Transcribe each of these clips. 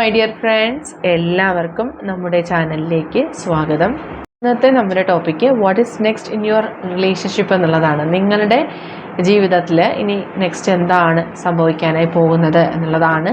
My dear friends എല്ലാവർക്കും നമ്മുടെ ചാനലിലേക്ക് സ്വാഗതം. ഇന്നത്തെ നമ്മുടെ topic what is next in your relationship എന്നുള്ളതാണ്. നിങ്ങളുടെ ജീവിതത്തിൽ ഇനി നെക്സ്റ്റ് എന്താണ് സംഭവിക്കാനായി പോകുന്നത് എന്നുള്ളതാണ്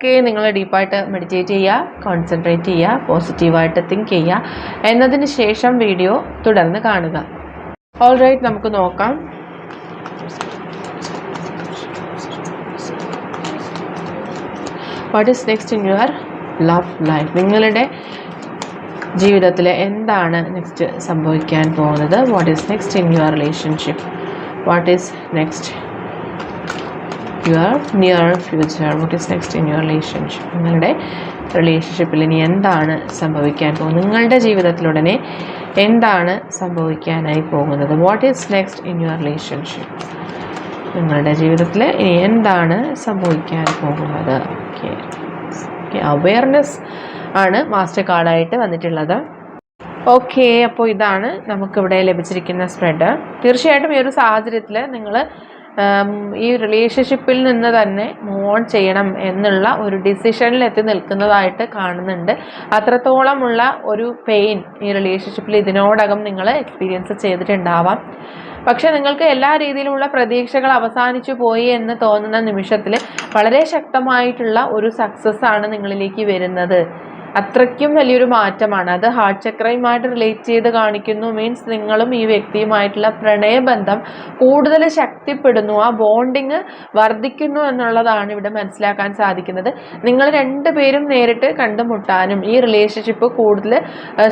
ഒക്കെ നിങ്ങൾ ഡീപ്പായിട്ട് മെഡിറ്റേറ്റ് ചെയ്യുക കോൺസെൻട്രേറ്റ് ചെയ്യുക പോസിറ്റീവായിട്ട് തിങ്ക് ചെയ്യുക. എന്നതിന് ശേഷം വീഡിയോ തുടർന്ന് കാണുക. ഓൾ റൈറ്റ് നമുക്ക് നോക്കാം. What is next in your love life നിങ്ങളുടെ ജീവിതത്തിൽ എന്താണ് നെക്സ്റ്റ് സംഭവിക്കാൻ പോകുന്നത്? What is next in your relationship what is next your near future what is next in your relationship നിങ്ങളുടെ റിലേഷൻഷിപ്പിൽ ഇനി എന്താണ് സംഭവിക്കാൻ പോകുന്നത്? നിങ്ങളുടെ ജീവിതത്തിലുടനെ എന്താണ് സംഭവിക്കാനായി പോകുന്നത്? What is next in your relationship നിങ്ങളുടെ ജീവിതത്തിൽ ഇനി എന്താണ് സംഭവിക്കാൻ പോകുന്നത്? ഓക്കെ ഓക്കെ അവെയർനെസ് ആണ് മാസ്റ്റർ കാർഡായിട്ട് വന്നിട്ടുള്ളത്. ഓക്കെ അപ്പോൾ ഇതാണ് നമുക്കിവിടെ ലഭിച്ചിരിക്കുന്ന സ്പ്രെഡ് തീർച്ചയായിട്ടും ഈ ഒരു സാഹചര്യത്തിൽ നിങ്ങൾ ഈ റിലേഷൻഷിപ്പിൽ നിന്ന് തന്നെ മൂവ് ഓൺ ചെയ്യണം എന്നുള്ള ഒരു ഡിസിഷനിൽ എത്തി നിൽക്കുന്നതായിട്ട് കാണുന്നുണ്ട്. അത്രത്തോളമുള്ള ഒരു പെയിൻ ഈ റിലേഷൻഷിപ്പിൽ ഇതിനോടകം നിങ്ങൾ എക്സ്പീരിയൻസ് ചെയ്തിട്ടുണ്ടാവാം. പക്ഷേ നിങ്ങൾക്ക് എല്ലാ രീതിയിലുള്ള പ്രതീക്ഷകൾ അവസാനിച്ചു പോയി എന്ന് തോന്നുന്ന നിമിഷത്തിൽ വളരെ ശക്തമായിട്ടുള്ള ഒരു സക്സസ് ആണ് നിങ്ങളിലേക്ക് വരുന്നത്. അത്രയ്ക്കും വലിയൊരു മാറ്റമാണ്. അത് ഹാർട്ട് ചക്രയുമായിട്ട് റിലേറ്റ് ചെയ്ത് കാണിക്കുന്നു. മീൻസ് നിങ്ങളും ഈ വ്യക്തിയുമായിട്ടുള്ള പ്രണയബന്ധം കൂടുതൽ ശക്തിപ്പെടുന്നു. ആ ബോണ്ടിങ് വർദ്ധിക്കുന്നു എന്നുള്ളതാണ് ഇവിടെ മനസ്സിലാക്കാൻ സാധിക്കുന്നത്. നിങ്ങൾ രണ്ടുപേരും നേരിട്ട് കണ്ടുമുട്ടാനും ഈ റിലേഷൻഷിപ്പ് കൂടുതൽ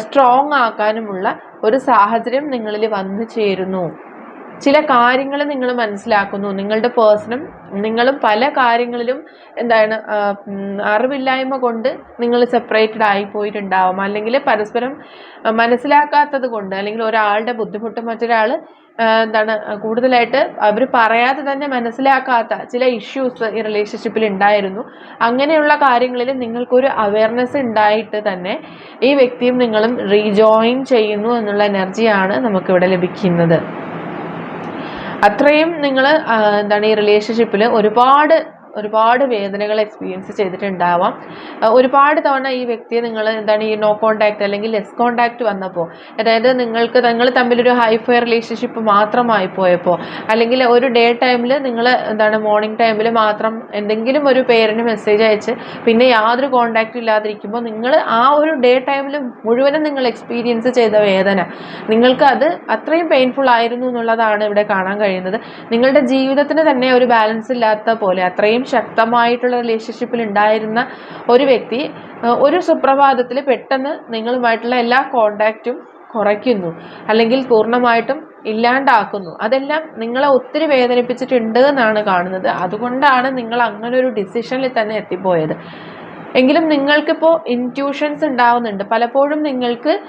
സ്ട്രോങ് ആക്കാനുമുള്ള ഒരു സാഹചര്യം നിങ്ങളിൽ വന്നു ചേരുന്നു. ചില കാര്യങ്ങൾ നിങ്ങൾ മനസ്സിലാക്കുന്നു. നിങ്ങളുടെ പേഴ്സണും നിങ്ങളും പല കാര്യങ്ങളിലും എന്താണ് അറിവില്ലായ്മ കൊണ്ട് നിങ്ങൾ സെപ്പറേറ്റഡ് ആയി പോയിട്ടുണ്ടാവും. അല്ലെങ്കിൽ പരസ്പരം മനസ്സിലാക്കാത്തത് കൊണ്ട് അല്ലെങ്കിൽ ഒരാളുടെ ബുദ്ധിമുട്ട് മറ്റൊരാൾ എന്താണ് കൂടുതലായിട്ട് അവർ പറയാതെ തന്നെ മനസ്സിലാക്കാത്ത ചില ഇഷ്യൂസ് ഈ റിലേഷൻഷിപ്പിൽ ഉണ്ടായിരുന്നു. അങ്ങനെയുള്ള കാര്യങ്ങളിൽ നിങ്ങൾക്കൊരു അവയർനെസ് ഉണ്ടായിട്ട് തന്നെ ഈ വ്യക്തിയും നിങ്ങളും റീജോയിൻ ചെയ്യുന്നു എന്നുള്ള എനർജിയാണ് നമുക്കിവിടെ ലഭിക്കുന്നത്. അത്രയും നിങ്ങൾ എന്താണ് ഈ റിലേഷൻഷിപ്പിൽ ഒരുപാട് ഒരുപാട് വേദനകൾ എക്സ്പീരിയൻസ് ചെയ്തിട്ടുണ്ടാവാം. ഒരുപാട് തവണ ഈ വ്യക്തിയെ നിങ്ങൾ എന്താണ് ഈ നോ കോണ്ടാക്ട് അല്ലെങ്കിൽ ലെസ് കോണ്ടാക്ട് വന്നപ്പോൾ അതായത് നിങ്ങൾക്ക് നിങ്ങൾ തമ്മിലൊരു ഹൈഫൈ റിലേഷൻഷിപ്പ് മാത്രമായി പോയപ്പോൾ അല്ലെങ്കിൽ ഒരു ഡേ ടൈമിൽ നിങ്ങൾ എന്താണ് മോർണിംഗ് ടൈമിൽ മാത്രം എന്തെങ്കിലും ഒരു പേരിന് മെസ്സേജ് അയച്ച് പിന്നെ യാതൊരു കോണ്ടാക്റ്റും ഇല്ലാതിരിക്കുമ്പോൾ നിങ്ങൾ ആ ഒരു ഡേ ടൈമിൽ മുഴുവനും നിങ്ങൾ എക്സ്പീരിയൻസ് ചെയ്ത വേദന നിങ്ങൾക്ക് അത് അത്രയും പെയിൻഫുൾ ആയിരുന്നു എന്നുള്ളതാണ് ഇവിടെ കാണാൻ കഴിയുന്നത്. നിങ്ങളുടെ ജീവിതത്തിന് തന്നെ ഒരു ബാലൻസ് ഇല്ലാത്ത പോലെ അത്രയും ശക്തമായിട്ടുള്ള റിലേഷൻഷിപ്പിൽ ഉണ്ടായിരുന്ന ഒരു വ്യക്തി ഒരു സുപ്രഭാതത്തിൽ പെട്ടെന്ന് നിങ്ങളുമായിട്ടുള്ള എല്ലാ കോണ്ടാക്റ്റും കുറയ്ക്കുന്നു. അല്ലെങ്കിൽ പൂർണമായിട്ടും ഇല്ലാണ്ടാക്കുന്നു. അതെല്ലാം നിങ്ങളെ ഒത്തിരി വേദനിപ്പിച്ചിട്ടുണ്ട് എന്നാണ് കാണുന്നത്. അതുകൊണ്ടാണ് നിങ്ങൾ അങ്ങനെ ഒരു ഡിസിഷനിൽ തന്നെ എത്തിപ്പോയത്. എങ്കിലും നിങ്ങൾക്കിപ്പോൾ ഇന്റ്യൂഷൻസ് ഉണ്ടാവുന്നുണ്ട്. പലപ്പോഴും നിങ്ങൾക്ക്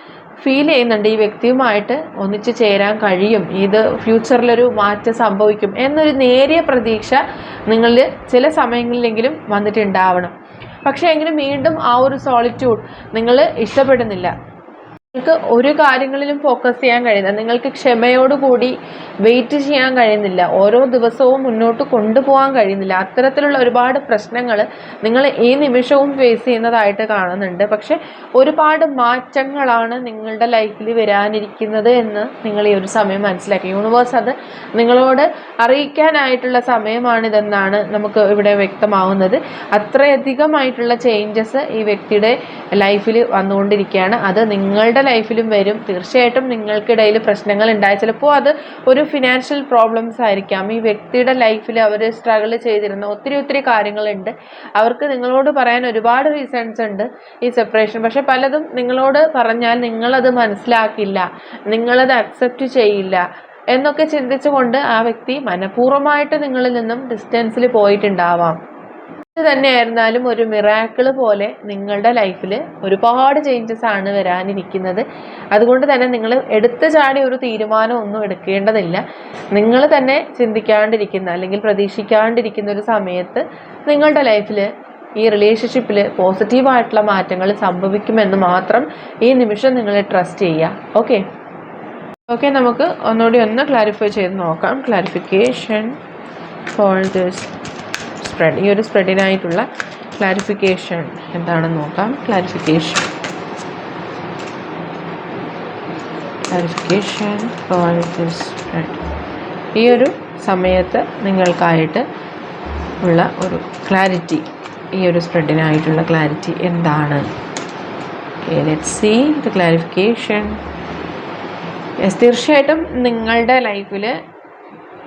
ഫീൽ ചെയ്യുന്നുണ്ട് ഈ വ്യക്തിയുമായിട്ട് ഒന്നിച്ചു ചേരാൻ കഴിയും. ഇത് ഫ്യൂച്ചറിലൊരു മാറ്റം സംഭവിക്കും എന്നൊരു നേരിയ പ്രതീക്ഷ നിങ്ങളിൽ ചില സമയങ്ങളിലെങ്കിലും വന്നിട്ടുണ്ടാവണം. പക്ഷേ എങ്കിലും വീണ്ടും ആ ഒരു സോളിറ്റ്യൂഡ് നിങ്ങൾ ഇഷ്ടപ്പെടുന്നില്ല. നിങ്ങൾക്ക് ഒരു കാര്യങ്ങളിലും ഫോക്കസ് ചെയ്യാൻ കഴിയുന്ന നിങ്ങൾക്ക് ക്ഷമയോടുകൂടി വെയിറ്റ് ചെയ്യാൻ കഴിയുന്നില്ല. ഓരോ ദിവസവും മുന്നോട്ട് കൊണ്ടുപോകാൻ കഴിയുന്നില്ല. അത്തരത്തിലുള്ള ഒരുപാട് പ്രശ്നങ്ങൾ നിങ്ങൾ ഈ നിമിഷവും ഫേസ് ചെയ്യുന്നതായിട്ട് കാണുന്നുണ്ട്. പക്ഷെ ഒരുപാട് മാറ്റങ്ങളാണ് നിങ്ങളുടെ ലൈഫിൽ വരാനിരിക്കുന്നത് എന്ന് നിങ്ങൾ ഈ ഒരു സമയം മനസ്സിലാക്കി. യൂണിവേഴ്സ് അത് നിങ്ങളോട് അറിയിക്കാനായിട്ടുള്ള സമയമാണിതെന്നാണ് നമുക്ക് ഇവിടെ വ്യക്തമാവുന്നത്. അത്രയധികമായിട്ടുള്ള ചേഞ്ചസ് ഈ വ്യക്തിയുടെ ലൈഫിൽ വന്നുകൊണ്ടിരിക്കുകയാണ്. അത് നിങ്ങളുടെ ലൈഫിലും വരും. തീർച്ചയായിട്ടും നിങ്ങൾക്കിടയിൽ പ്രശ്നങ്ങൾ ഉണ്ടായി ചിലപ്പോൾ അത് ഒരു ഫിനാൻഷ്യൽ പ്രോബ്ലംസ് ആയിരിക്കാം. ഈ വ്യക്തിയുടെ ലൈഫിൽ അവർ സ്ട്രഗിൾ ചെയ്തിരുന്ന ഒത്തിരി ഒത്തിരി കാര്യങ്ങളുണ്ട്. അവർക്ക് നിങ്ങളോട് പറയാൻ ഒരുപാട് റീസൺസ് ഉണ്ട് ഈ സെപ്പറേഷൻ പക്ഷെ പലതും നിങ്ങളോട് പറഞ്ഞാൽ നിങ്ങളത് മനസ്സിലാക്കില്ല. നിങ്ങളത് അക്സെപ്റ്റ് ചെയ്യില്ല. എന്നൊക്കെ ചിന്തിച്ചുകൊണ്ട് ആ വ്യക്തി മനഃപൂർവമായിട്ട് നിങ്ങളിൽ നിന്നും ഡിസ്റ്റൻസിൽ പോയിട്ടുണ്ടാവാം. ഇത് തന്നെയായിരുന്നാലും ഒരു മിറാക്കിൾ പോലെ നിങ്ങളുടെ ലൈഫിൽ ഒരുപാട് ചേഞ്ചസ് ആണ് വരാനിരിക്കുന്നത്. അതുകൊണ്ട് തന്നെ നിങ്ങൾ എടുത്ത ചാടി ഒരു തീരുമാനം ഒന്നും എടുക്കേണ്ടതില്ല. നിങ്ങൾ തന്നെ ചിന്തിക്കാണ്ടിരിക്കുന്ന അല്ലെങ്കിൽ പ്രതീക്ഷിക്കാണ്ടിരിക്കുന്ന ഒരു സമയത്ത് നിങ്ങളുടെ ലൈഫിൽ ഈ റിലേഷൻഷിപ്പിൽ പോസിറ്റീവായിട്ടുള്ള മാറ്റങ്ങൾ സംഭവിക്കുമെന്ന് മാത്രം ഈ നിമിഷം നിങ്ങൾ ട്രസ്റ്റ് ചെയ്യുക. ഓക്കെ ഓക്കെ നമുക്ക് ഒന്നുകൂടി ഒന്ന് ക്ലാരിഫൈ ചെയ്ത് നോക്കാം. ക്ലാരിഫിക്കേഷൻ ഫോൾ ദിസ് സ്പ്രെഡ് ഈ ഒരു സ്പ്രെഡിനായിട്ടുള്ള ക്ലാരിഫിക്കേഷൻ എന്താണെന്ന് നോക്കാം. ക്ലാരിഫിക്കേഷൻ ക്ലാരിഫിക്കേഷൻ സ്പ്രെഡ് ഈ ഒരു സമയത്ത് നിങ്ങൾക്കായിട്ട് ഉള്ള ഒരു ക്ലാരിറ്റി ഈ ഒരു സ്പ്രെഡിനായിട്ടുള്ള ക്ലാരിറ്റി എന്താണ്? ലെറ്റ് സി ദ ക്ലാരിഫിക്കേഷൻ തീർച്ചയായിട്ടും നിങ്ങളുടെ ലൈഫിൽ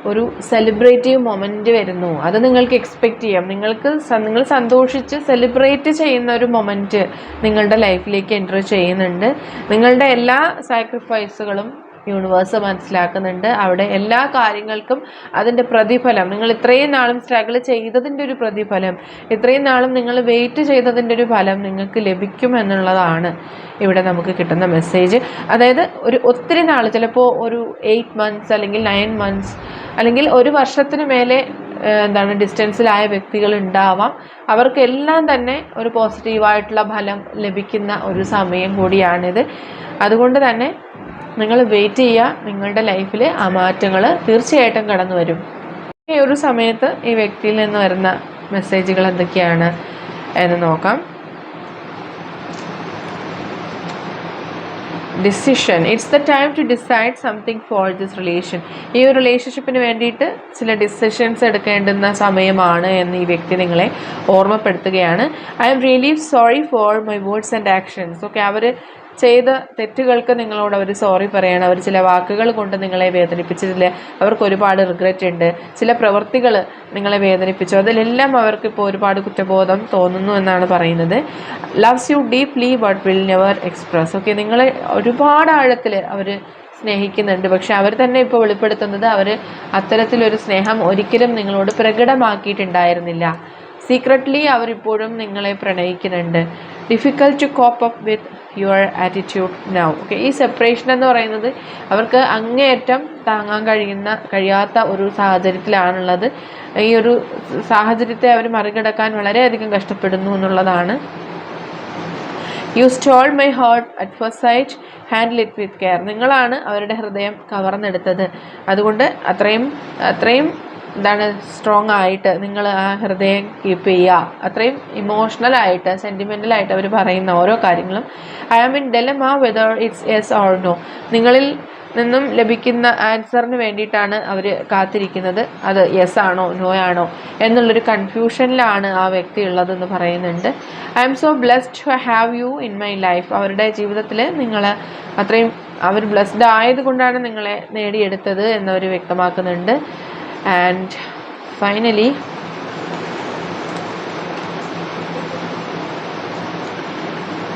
ഒരു സെലിബ്രേറ്റീവ് മൊമെന്റ് വരുന്നു. അത് നിങ്ങൾക്ക് എക്സ്പെക്റ്റ് ചെയ്യാം. നിങ്ങൾക്ക് നിങ്ങൾ സന്തോഷിച്ച് സെലിബ്രേറ്റ് ചെയ്യുന്ന ഒരു മൊമെന്റ് നിങ്ങളുടെ ലൈഫിലേക്ക് എന്റർ ചെയ്യുന്നുണ്ട്. നിങ്ങളുടെ എല്ലാ സാക്രിഫൈസുകളും യൂണിവേഴ്സ് മനസ്സിലാക്കുന്നുണ്ട്. അവിടെ എല്ലാ കാര്യങ്ങൾക്കും അതിന്റെ പ്രതിഫലം. നിങ്ങൾ ഇത്രയും നാളും സ്ട്രഗിൾ ചെയ്തതിന്റെ ഒരു പ്രതിഫലം. ഇത്രയും നാളും നിങ്ങൾ വെയിറ്റ് ചെയ്തതിന്റെ ഒരു ഫലം നിങ്ങൾക്ക് ലഭിക്കും എന്നുള്ളതാണ് ഇവിടെ നമുക്ക് കിട്ടുന്ന മെസ്സേജ് അതായത് ഒരു ഒത്തിരി നാൾ ചിലപ്പോൾ ഒരു എയ്റ്റ് മന്ത്സ് അല്ലെങ്കിൽ നയൻ മന്ത്സ് അല്ലെങ്കിൽ ഒരു വർഷത്തിന് മേലെ എന്താണ് ഡിസ്റ്റൻസിലായ വ്യക്തികൾ ഉണ്ടാവാം. അവർക്കെല്ലാം തന്നെ ഒരു പോസിറ്റീവായിട്ടുള്ള ഫലം ലഭിക്കുന്ന ഒരു സമയം കൂടിയാണിത്. അതുകൊണ്ട് തന്നെ നിങ്ങൾ വെയിറ്റ് ചെയ്യുക. നിങ്ങളുടെ ലൈഫിൽ ആ മാറ്റങ്ങൾ തീർച്ചയായിട്ടും കടന്നു വരും. ഈ ഒരു സമയത്ത് ഈ വ്യക്തിയിൽ നിന്ന് വരുന്ന മെസ്സേജുകൾ എന്തൊക്കെയാണ് എന്ന് നോക്കാം. Decision it's the time to decide something for this relation ഈ ഒരു റിലേഷൻഷിപ്പിന് വേണ്ടിയിട്ട് ചില ഡിസിഷൻസ് എടുക്കേണ്ടുന്ന സമയമാണ് എന്ന് ഈ വ്യക്തി നിങ്ങളെ ഓർമ്മപ്പെടുത്തുകയാണ്. I am really sorry for my words and actions okay അവർ ചെയ്ത തെറ്റുകൾക്ക് നിങ്ങളോട് അവർ സോറി പറയണം. അവർ ചില വാക്കുകൾ കൊണ്ട് നിങ്ങളെ വേദനിപ്പിച്ചതിൽ അവർക്ക് ഒരുപാട് റിഗ്രറ്റ് ഉണ്ട്. ചില പ്രവൃത്തികൾ നിങ്ങളെ വേദനിപ്പിച്ചു. അതിലെല്ലാം അവർക്ക് ഇപ്പോൾ ഒരുപാട് കുറ്റബോധം തോന്നുന്നു എന്നാണ് പറയുന്നത്. Loves you deeply but will never express okay നിങ്ങളെ ഒരുപാട് ആഴത്തിൽ അവർ സ്നേഹിക്കുന്നുണ്ട്. പക്ഷെ അവർ തന്നെ ഇപ്പോൾ വെളിപ്പെടുത്തുന്നത് അവർ അത്തരത്തിലൊരു സ്നേഹം ഒരിക്കലും നിങ്ങളോട് പ്രകടമാക്കിയിട്ടുണ്ടായിരുന്നില്ല. സീക്രട്ട്ലി അവരിപ്പോഴും നിങ്ങളെ പ്രണയിക്കുന്നുണ്ട്. Difficult to cope up with your attitude now okay ഈ സെപ്പറേഷൻ എന്ന് പറയുന്നത് അവർക്ക് അങ്ങേയറ്റം താങ്ങാൻ കഴിയുന്ന കഴിയാത്ത ഒരു സാഹചര്യത്തിലാണുള്ളത്. ഈ ഒരു സാഹചര്യത്തെ അവർ മറികടക്കാൻ വളരെയധികം കഷ്ടപ്പെടുന്നു എന്നുള്ളതാണ്. You stole my heart at first sight handle it with care നിങ്ങളാണ് അവരുടെ ഹൃദയം കവർന്നെടുത്തത്. അതുകൊണ്ട് അത്രയും അത്രയും എന്താണ് സ്ട്രോങ് ആയിട്ട് നിങ്ങൾ ആ ഹൃദയം കീപ്പ് ചെയ്യുക. അത്രയും ഇമോഷണലായിട്ട് സെന്റിമെന്റലായിട്ട് അവർ പറയുന്ന ഓരോ കാര്യങ്ങളും I am in dilemma whether it's yes or no നിങ്ങളിൽ നിന്നും ലഭിക്കുന്ന ആൻസറിന് വേണ്ടിയിട്ടാണ് അവർ കാത്തിരിക്കുന്നത്. അത് യെസ് ആണോ നോ ആണോ എന്നുള്ളൊരു കൺഫ്യൂഷനിലാണ് ആ വ്യക്തി ഉള്ളതെന്ന് പറയുന്നുണ്ട്. I am so blessed to have you in my life അവരുടെ ജീവിതത്തിൽ നിങ്ങൾ അത്രയും അവർ ബ്ലെസ്ഡ് ആയതുകൊണ്ടാണ് നിങ്ങളെ നേടിയെടുത്തത് എന്നവർ വ്യക്തമാക്കുന്നുണ്ട്. And finally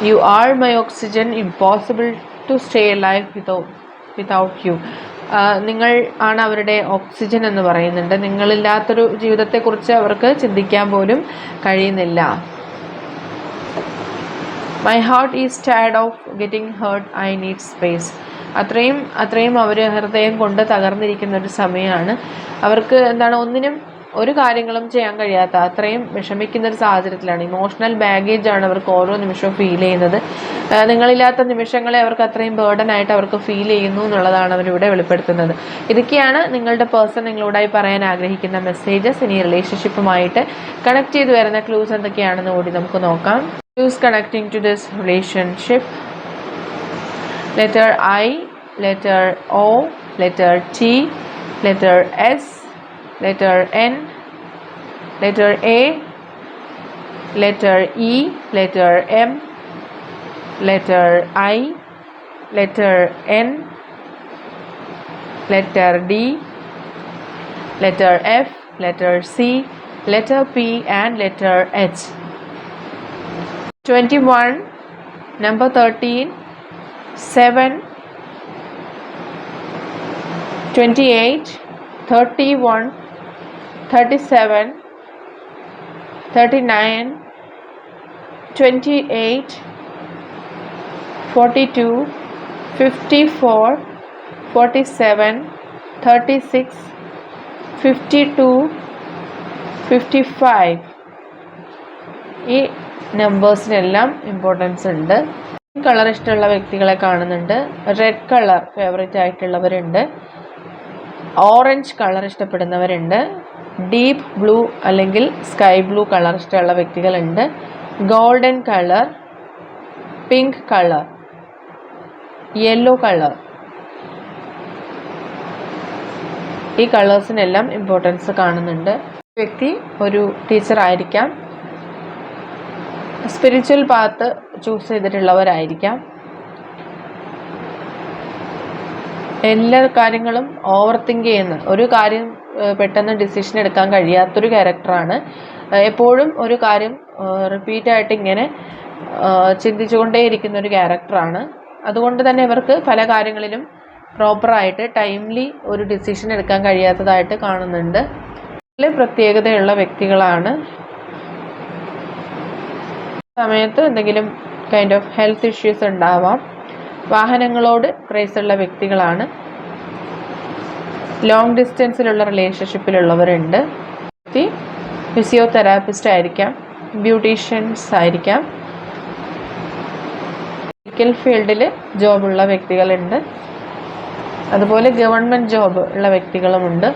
you are my oxygen impossible to stay alive without without you. നിങ്ങൾ ആണ് അവരുടെ ഓക്സിജൻ എന്ന് പറയുന്നുണ്ട്. നിങ്ങളില്ലാത്തൊരു ജീവിതത്തെക്കുറിച്ച് അവർക്ക് ചിന്തിക്കാൻ പോലും കഴിയുന്നില്ല. My heart is tired of getting hurt I need space അത്രയും അത്രയും അവർ ഹൃദയം കൊണ്ട് തകർന്നിരിക്കുന്ന ഒരു സമയമാണ് അവർക്ക് എന്താണ് ഒന്നിനും ഒരു കാര്യങ്ങളും ചെയ്യാൻ കഴിയാത്ത അത്രയും വിഷമിക്കുന്ന ഒരു സാഹചര്യത്തിലാണ്. ഇമോഷണൽ ബാഗേജ് ആണ് അവർക്ക് ഓരോ നിമിഷവും ഫീൽ ചെയ്യുന്നത്. നിങ്ങളില്ലാത്ത നിമിഷങ്ങളെ അവർക്ക് അത്രയും ബേർഡൻ ആയിട്ട് അവർക്ക് ഫീൽ ചെയ്യുന്നു എന്നുള്ളതാണ് അവരിവിടെ വെളിപ്പെടുത്തുന്നത്. ഇതൊക്കെയാണ് നിങ്ങളുടെ പേഴ്സൺ നിങ്ങളോടായി പറയാൻ ആഗ്രഹിക്കുന്ന മെസ്സേജസ് ഇനി റിലേഷൻഷിപ്പുമായിട്ട് കണക്ട് ചെയ്ത് വരുന്ന ക്ലൂസ് എന്തൊക്കെയാണെന്ന് കൂടി നമുക്ക് നോക്കാം. Clues connecting to this relationship letter I, letter O, letter T, letter S, letter N, letter A, letter E, letter M, letter I, letter N, letter D, letter F, letter C, letter P, and letter H. 21, number 13, 7 28 31 37 thirty nine twenty eight forty two fifty four forty seven thirty six fifty two fifty five ഈ നമ്പേഴ്സിനെല്ലാം importance ഉണ്ട്. Colour ഇഷ്ടമുള്ള വ്യക്തികളെ കാണുന്നുണ്ട്. Red colour favourite ആയിട്ടുള്ളവരുണ്ട്. Orange colour ഇഷ്ടപ്പെടുന്നവരുണ്ട്. Deep blue അല്ലെങ്കിൽ sky blue colour ഇഷ്ടമുള്ള വ്യക്തികളുണ്ട്. Golden colour pink colour yellow colour ഈ കളേഴ്സിനെല്ലാം ഇമ്പോർട്ടൻസ് കാണുന്നുണ്ട്. വ്യക്തി ഒരു ടീച്ചർ ആയിരിക്കാം. സ്പിരിച്വൽ പാത്ത് ചൂസ് ചെയ്തിട്ടുള്ളവരായിരിക്കാം. എല്ലാ കാര്യങ്ങളും ഓവർ തിങ്ക് ചെയ്യുന്ന ഒരു കാര്യം പെട്ടെന്ന് ഡിസിഷൻ എടുക്കാൻ കഴിയാത്തൊരു ക്യാരക്ടറാണ് എപ്പോഴും ഒരു കാര്യം റിപ്പീറ്റായിട്ട് ഇങ്ങനെ ചിന്തിച്ചുകൊണ്ടേയിരിക്കുന്ന ഒരു ക്യാരക്ടറാണ് അതുകൊണ്ട് തന്നെ ഇവർക്ക് പല കാര്യങ്ങളിലും പ്രോപ്പറായിട്ട് ടൈംലി ഒരു ഡിസിഷൻ എടുക്കാൻ കഴിയാത്തതായിട്ട് കാണുന്നുണ്ട്. പ്രത്യേകതയുള്ള വ്യക്തികളാണ് സമയത്ത് എന്തെങ്കിലും കൈൻഡ് ഓഫ് ഹെൽത്ത് ഇഷ്യൂസ് ഉണ്ടാവാം. വാഹനങ്ങളോട് ക്രേസുള്ള വ്യക്തികളാണ്. ലോങ് ഡിസ്റ്റൻസിലുള്ള റിലേഷൻഷിപ്പിലുള്ളവരുണ്ട് വ്യക്തി ഫിസിയോതെറാപ്പിസ്റ്റ് ആയിരിക്കാം ബ്യൂട്ടീഷ്യൻസ് ആയിരിക്കാം. മെഡിക്കൽ ഫീൽഡിൽ ജോബുള്ള വ്യക്തികളുണ്ട്. അതുപോലെ ഗവൺമെന്റ് ജോബ് ഉള്ള വ്യക്തികളുമുണ്ട്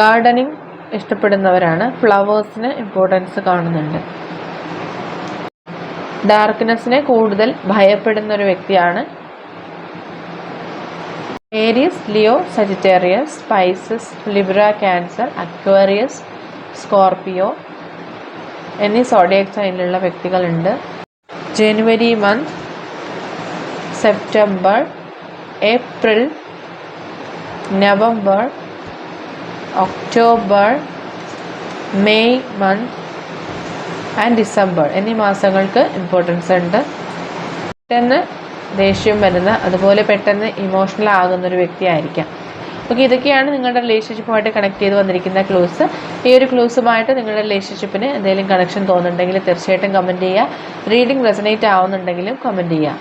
ഗാർഡനിങ് ഇഷ്ടപ്പെടുന്നവരാണ്. ഫ്ലവേഴ്സിന് ഇമ്പോർട്ടൻസ് കാണുന്നുണ്ട്. ഡാർക്ക്നെസ്സിനെ കൂടുതൽ ഭയപ്പെടുന്ന ഒരു വ്യക്തിയാണ്. Aries Leo Sagittarius Pisces Libra Cancer Aquarius Scorpio എന്നീ സോഡിയക് സൈനിലുള്ള വ്യക്തികളുണ്ട്. January month September April November October May month and December എന്നീ മാസങ്ങൾക്ക് ഇമ്പോർട്ടൻസ് ഉണ്ട്. പെട്ടെന്ന് ദേഷ്യം വരുന്ന അതുപോലെ പെട്ടെന്ന് ഇമോഷണൽ ആകുന്ന ഒരു വ്യക്തിയായിരിക്കാം. ഓക്കെ ഇതൊക്കെയാണ് നിങ്ങളുടെ റിലേഷൻഷിപ്പുമായിട്ട് കണക്ട് ചെയ്ത് വന്നിരിക്കുന്ന ക്ലൂസ് ഈ ഒരു ക്ലൂസുമായിട്ട് നിങ്ങളുടെ റിലേഷൻഷിപ്പിന് എന്തെങ്കിലും കണക്ഷൻ തോന്നുന്നുണ്ടെങ്കിൽ തീർച്ചയായിട്ടും കമന്റ് ചെയ്യുക. റീഡിംഗ് റെസനേറ്റ് ആവുന്നുണ്ടെങ്കിലും കമന്റ് ചെയ്യുക.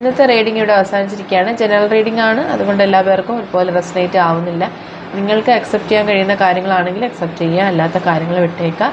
ഇന്നത്തെ റീഡിംഗ് ഇവിടെ അവസാനിച്ചിരിക്കുകയാണ്. ജനറൽ റീഡിംഗ് ആണ്. അതുകൊണ്ട് എല്ലാ പേർക്കും ഒരുപോലെ റെസനേറ്റ് ആവുന്നില്ല. നിങ്ങൾക്ക് അക്സെപ്റ്റ് ചെയ്യാൻ കഴിയുന്ന കാര്യങ്ങളാണെങ്കിൽ അക്സെപ്റ്റ് ചെയ്യുക. അല്ലാത്ത കാര്യങ്ങൾ വിട്ടേക്കുക.